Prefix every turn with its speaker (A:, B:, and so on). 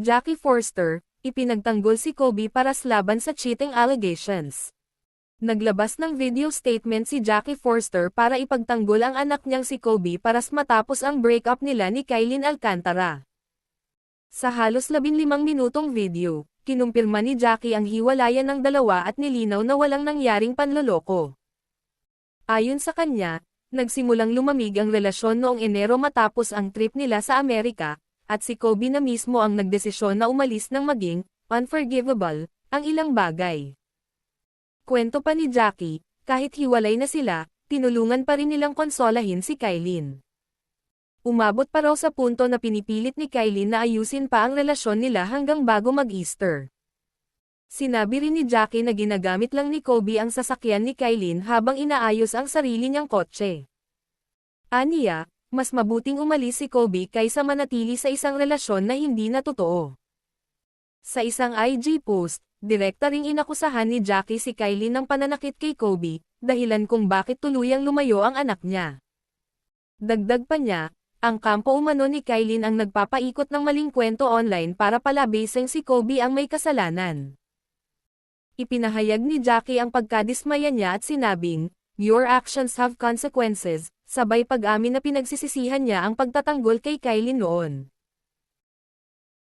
A: Jackie Forster, ipinagtanggol si Kobe para laban sa cheating allegations. Naglabas ng video statement si Jackie Forster para ipagtanggol ang anak niyang si Kobe paras matapos ang breakup nila ni Kailin Alcantara. Sa halos 15 minutong video, kinumpirma ni Jackie ang hiwalayan ng dalawa at nilinaw na walang nangyaring panloloko. Ayon sa kanya, nagsimulang lumamig ang relasyon noong Enero matapos ang trip nila sa Amerika, at si Kobe na mismo ang nagdesisyon na umalis ng maging unforgivable ang ilang bagay. Kwento pa ni Jackie, kahit hiwalay na sila, tinulungan pa rin nilang konsolahin si Kailin. Umabot pa raw sa punto na pinipilit ni Kylie na ayusin pa ang relasyon nila hanggang bago mag-Easter. Sinabi rin ni Jackie na ginagamit lang ni Kobe ang sasakyan ni Kylie habang inaayos ang sarili niyang kotse. Aniya, mas mabuting umalis si Kobe kaysa manatili sa isang relasyon na hindi na totoo. Sa isang IG post, direkta ring inakusahan ni Jackie si Kylie ng pananakit kay Kobe, dahilan kung bakit tuluyang lumayo ang anak niya. Dagdag pa niya, ang kampo umano ni Kylie ang nagpapaikot ng maling kwento online para palabising si Kobe ang may kasalanan. Ipinahayag ni Jackie ang pagkadismaya niya at sinabing, Your actions have consequences, sabay pag-amin na pinagsisisihan niya ang pagtatanggol kay Kylie noon.